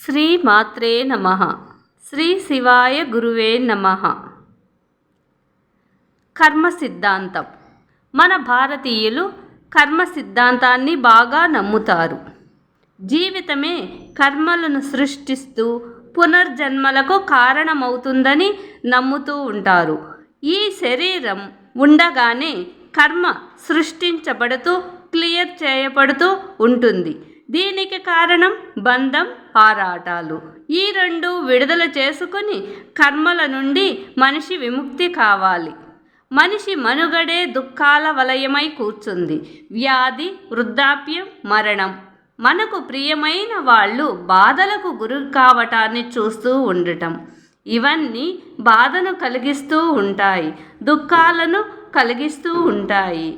శ్రీ మాత్రే నమ. శ్రీ శివాయ గురువే నమ. కర్మ సిద్ధాంతం. మన భారతీయులు కర్మ సిద్ధాంతాన్ని బాగా నమ్ముతారు. జీవితమే కర్మలను సృష్టిస్తూ పునర్జన్మలకు కారణమవుతుందని నమ్ముతూ ఉంటారు. ఈ శరీరం ఉండగానే కర్మ సృష్టించబడుతూ క్లియర్ చేయబడుతూ ఉంటుంది. దీనికి కారణం బంధం ఆరాటాలు. ఈ రెండు విడుదల చేసుకుని కర్మల నుండి మనిషి విముక్తి కావాలి. మనిషి మనుగడే దుఃఖాల వలయమై కూర్చుంది. వ్యాధి వృద్ధాప్యం మరణం. మనకు ప్రియమైన వాళ్ళు బాధలకు గురి కావటాన్ని చూస్తూ ఉండటం. ఇవన్నీ బాధను కలిగిస్తూ ఉంటాయి. దుఃఖాలను కలిగిస్తూ ఉంటాయి.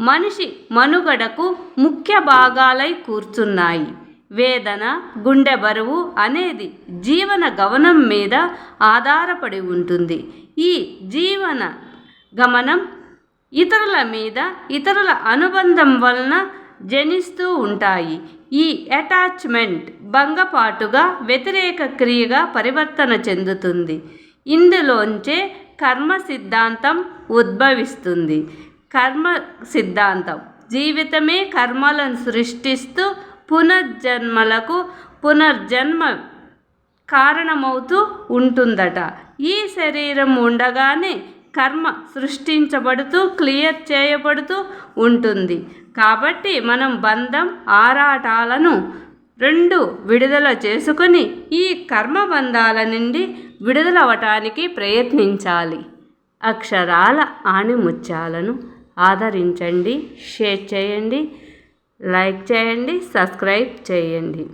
మనిషి మనుగడకు ముఖ్య భాగాలై కూర్చున్నాయి. వేదన గుండె బరువు అనేది జీవన గమనం మీద ఆధారపడి ఉంటుంది. ఈ జీవన గమనం ఇతరుల మీద ఇతరుల అనుబంధం వలన జనిస్తూ ఉంటాయి. ఈ అటాచ్మెంట్ భంగపాటుగా వ్యతిరేక క్రియగా పరివర్తన చెందుతుంది. ఇందులోంచే కర్మ సిద్ధాంతం ఉద్భవిస్తుంది. కర్మ సిద్ధాంతం జీవితమే కర్మలను సృష్టిస్తూ పునర్జన్మలకు పునర్జన్మ కారణమవుతూ ఉంటుందట. ఈ శరీరం ఉండగానే కర్మ సృష్టించబడుతూ క్లియర్ చేయబడుతూ ఉంటుంది. కాబట్టి మనం బంధం ఆరాటాలను రెండు విడుదల చేసుకుని ఈ కర్మ బంధాల నుండి విడుదలవటానికి ప్రయత్నించాలి. అక్షరాల ఆణిముత్యాలను ఆదరించండి షేర్ చేయండి లైక్ చేయండి సబ్స్క్రైబ్ చేయండి.